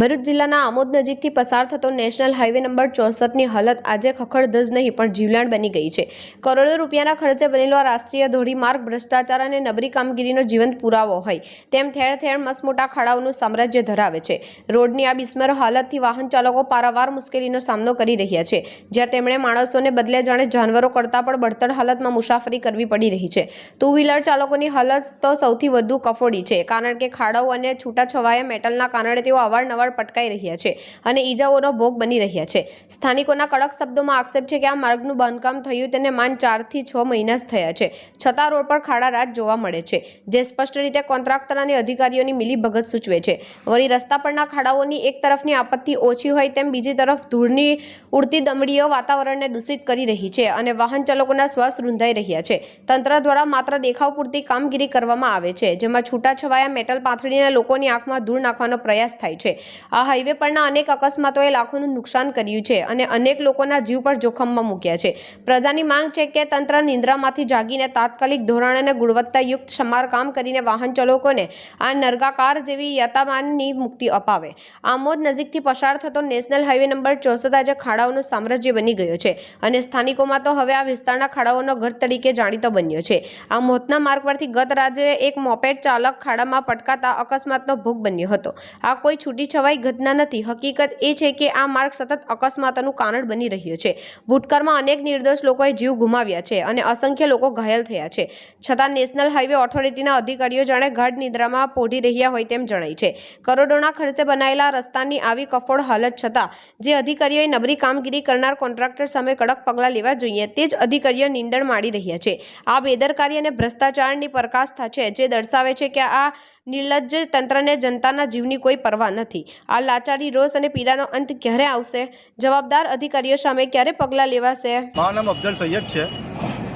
ભરૂચ જિલ્લાના આમોદ નજીકથી પસાર થતો નેશનલ હાઈવે નંબર ચોસઠની હાલત આજે ખખડધજ નહીં, પણ જીવલેણ બની ગઈ છે. કરોડો રૂપિયાના ખર્ચે બનેલો આ રાષ્ટ્રીય ધોરીમાર્ગ, ભ્રષ્ટાચાર અને નબળી કામગીરીનો જીવંત પુરાવો હોય, તેમ ઠેર ઠેર મસમોટા ખાડાઓનું સામ્રાજ્ય ધરાવે છે. રોડની આ બિસ્મર હાલતથી વાહન ચાલકો પારાવાર મુશ્કેલીનો સામનો કરી રહ્યા છે. જ્યાં તેમણે માણસોને બદલે જાણે જાનવરો કરતાં પણ બળતર હાલતમાં મુસાફરી કરવી પડી રહી છે. ટુ વ્હીલર ચાલકોની હાલત તો સૌથી વધુ કફોડી છે, કારણ કે ખાડાઓ અને છૂટાછવાયા મેટલના કારણે તેઓ અવારનવાર પટકાઈ રહ્યા છે અને ઈજાઓનો ભોગ બની રહ્યા છે. સ્થાનિકોના કડક શબ્દોમાં આક્ષેપ છે કે આ માર્ગનું બાંધકામ થયું તેને માન ચારથી છ મહિના જ થયા છે. છતાં રોડ પર ખાડા રાત જોવા મળે છે, જે સ્પષ્ટ રીતે કોન્ટ્રાક્ટર અને અધિકારીઓની મિલીભગત સૂચવે છે. વળી રસ્તા પરના ખાડાઓની એક તરફની આપત્તિ ઓછી હોય તેમ બીજી તરફ ધૂળની ઉડતી દમડીઓ વાતાવરણને દૂષિત કરી રહી છે અને વાહન ચાલકોના શ્વાસ રૂંધાઈ રહ્યા છે. તંત્ર દ્વારા માત્ર દેખાવ પૂરતી કામગીરી કરવામાં આવે છે, જેમાં છૂટાછવાયા મેટલ પાથરીને લોકોની આંખમાં ધૂળ નાખવાનો પ્રયાસ થાય છે. આ હાઈવે પરના અનેક અકસ્માતોએ લાખોનું નુકસાન કર્યું છે અને અનેક લોકોના જીવ પર જોખમમાં મૂક્યા છે. પ્રજાની માંગ છે કે તંત્ર નિંદ્રામાંથી જાગીને તાત્કાલિક ધોરણે અને ગુણવત્તાયુક્ત સમારકામ કરીને વાહન ચાલકોને આ નર્ગાકાર જેવી યતામાનની મુક્તિ અપાવે. આમોદ નજીકથી પસાર થતો નેશનલ હાઈવે નંબર ચોસઠ આજે ખાડાઓનું સામ્રાજ્ય બની ગયો છે અને સ્થાનિકોમાં તો હવે આ વિસ્તારના ખાડાઓનો ઘર તરીકે જાણીતો બન્યો છે. આ મોતના માર્ગ પરથી ગત રાજ્યે એક મોપેડ ચાલક ખાડામાં પટકાતા અકસ્માતનો ભોગ બન્યો હતો. આ કોઈ છૂટી છવાઈ ઘટના નથી. હકીકત એ છે કે આ માર્ગ સતત અકસ્માતનું કારણ બની રહ્યો છે. ભૂતકાળમાં અનેક નિર્દોષ લોકોએ જીવ ગુમાવ્યા છે અને અસંખ્ય લોકો ઘાયલ થયા છે. છતાં નેશનલ હાઈવે ઓથોરિટીના અધિકારીઓ જાણે ગાઢ નિદ્રામાં પોઢી રહ્યા હોય તેમ જણાય છે. કરોડોના ખર્ચે બનાયેલા રસ્તાની આવી કફોડ હાલત છતાં, જે અધિકારીઓએ નબળી કામગીરી કરનાર કોન્ટ્રાક્ટર સામે કડક પગલાં લેવા જોઈએ, તે જ અધિકારીઓ નિંદણ માડી રહ્યા છે. આ બેદરકારી અને ભ્રષ્ટાચારની પરાકાષ્ઠા છે, જે દર્શાવે છે કે આ નિર્લજ્જ તંત્રને જનતાના જીવની કોઈ પરવા નથી. આ લાચારી રોષ અને પીડાનો અંત ક્યારે આવશે? જવાબદાર અધિકારીઓ સામે ક્યારે પગલાં લેવાશે? મારું નામ અફઝલ સૈયદ છે.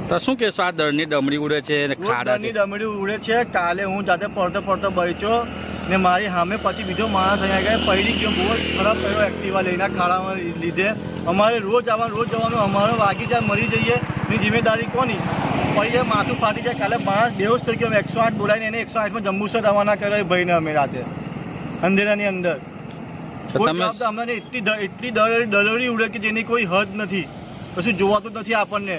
તો શું કહેશો આ દળની ડમડી ઉડે છે અને ખાડા છે? ડમરી ઉડે છે. કાલે હું જાતે પડતો પડતો બચ્યો ને મારી સામે પછી બીજો માણસ અહીંયા ગયા. પડી ગયો. બહુ જ ખરાબ થયો એક્ટિવા લઈને ખાડામાં લીધે. અમારે રોજ આવવાનું રોજ જવાનું અમારો વાગી જાય મરી જઈએ. એની જિમ્મેદારી કોની? પછી માથું ફાટી જાય કાલે માણસ બેહોશ થઈ ગયો એકસો આઠ બોલાવીને એને એકસો આઠમાં જંબુસર રવાના કર્યો ભાઈને અમે રાતે. અંધેરાની અંદર. અમને એટલી એટલી દરોડી ઉડે કે જેની કોઈ હદ નથી. કશું જોવાતું નથી આપણને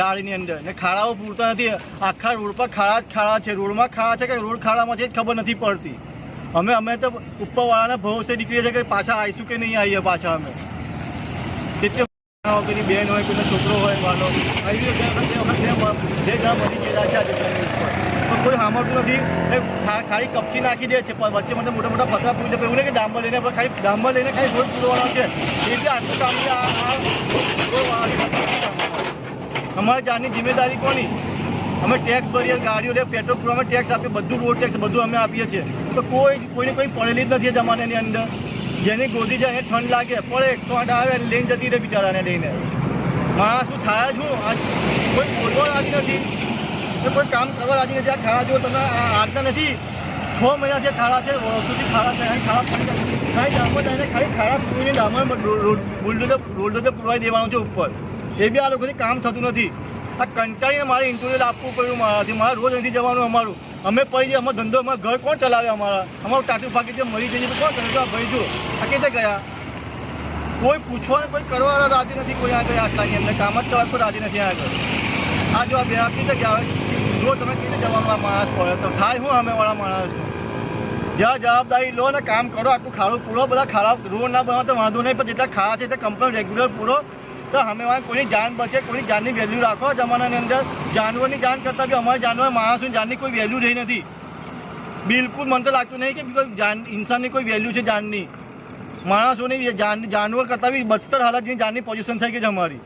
ગાડીની અંદર. ને ખાડાઓ પૂરતા નથી. આખા રોડ પર ખાડા જ ખાડા છે. રોડમાં ખાડા છે કે રોડ ખાડામાં છે જ ખબર નથી પડતી. અમે અમે તો ઉપરવાળાના ભરોસે નીકળીએ છીએ કે પાછા આવીશું કે નહીં આવીએ પાછા અમે. જેટલી પેલી બેન હોય પેલો છોકરો હોય, વાલો, આવી વખત બે વખત, બે જણા ગયેલા છે કોઈ સાંભળતું નથી. ખાલી કપચી નાખી દે છે વચ્ચે મને મોટા મોટા પૂરી દે એવું નહીં કે ડાંબર લઈને ખાલી ડાંબર લઈને ખાલી રોડ પૂરવાનો છે. એટલે આટલું કામ અમારી જાતની જિમ્મેદારી કોની? અમે ટેક્સ ભરીએ, ગાડીઓ લે પેટ્રોલ અમે ટેક્સ આપીએ, બધું રોડ ટેક્સ બધું અમે આપીએ છીએ. તો કોઈ, કોઈને કોઈ પડેલી જ નથી જમાનાની અંદર. જેની ગોદી જાય ઠંડ લાગે. પણ એકસો આઠ આવે લઈને જતી રહે બિચારાને લઈને. માણસ શું થાય છું કોઈ બોલવા રાજી નથી. કોઈ કામ કરવા રાજી નથી. આ ખાડા જો તમે આ હાલતા નથી. છ મહિનાથી ખાડા છે વર્ષોથી ખાડા છે અહીં ખાડા પડી ખાલી ડામર જઈને ખાલી ખાડા પૂરીને ડામર બુલડોઝર બુલડોઝર પુરવાઈ દેવાનું છે ઉપર. એ બી આ લોકોથી કામ થતું નથી. આ કંટાળીને મારે ઇન્ટરવ્યુ આપવું પડ્યું મારાથી. મારે રોજ નથી જવાનું અમારું. અમે પડી અમારો ધંધો, અમારા ઘર કોણ ચલાવે અમારા? અમારું ટાટું ભાગી જે મરી જઈએ, કોણ કરે તો ભાઈ જો આ કેતે ગયા? કોઈ પૂછવા, કોઈ કરવા રાજી નથી કોઈ આગળ આટલાની અંદર. કામ જ કરવા કોઈ રાજી નથી આગળ. આ જો આ બે આપી કે હવે જો તમે કીધે જવાનું માણસ પડે તો થાય હું અમે વાળા માણસ? જ્યાં જવાબદારી લો ને કામ કરો આટલું ખાડું પૂરો, બધા ખાડા રોડ ના બનાવો તો વાંધો નહીં, પણ જેટલા ખાડા છે તે કમ્પ્લેટ રેગ્યુલર પૂરો. તો અમે કોઈની જાન બચે, કોઈની જાનની વેલ્યુ રાખો. જમાનાની અંદર જાનવરની જાન કરતાં બી અમારી જાનવર માણસોની જાનની કોઈ વેલ્યુ રહી નથી. બિલકુલ મને તો લાગતું નહીં કે કોઈ જાન, ઇન્સાનની કોઈ વેલ્યુ છે જાનની. માણસોની જાન, જાનવર કરતાં બી બદતર હાલત જેની જાનની પોઝિશન થઈ ગઈ છે અમારી.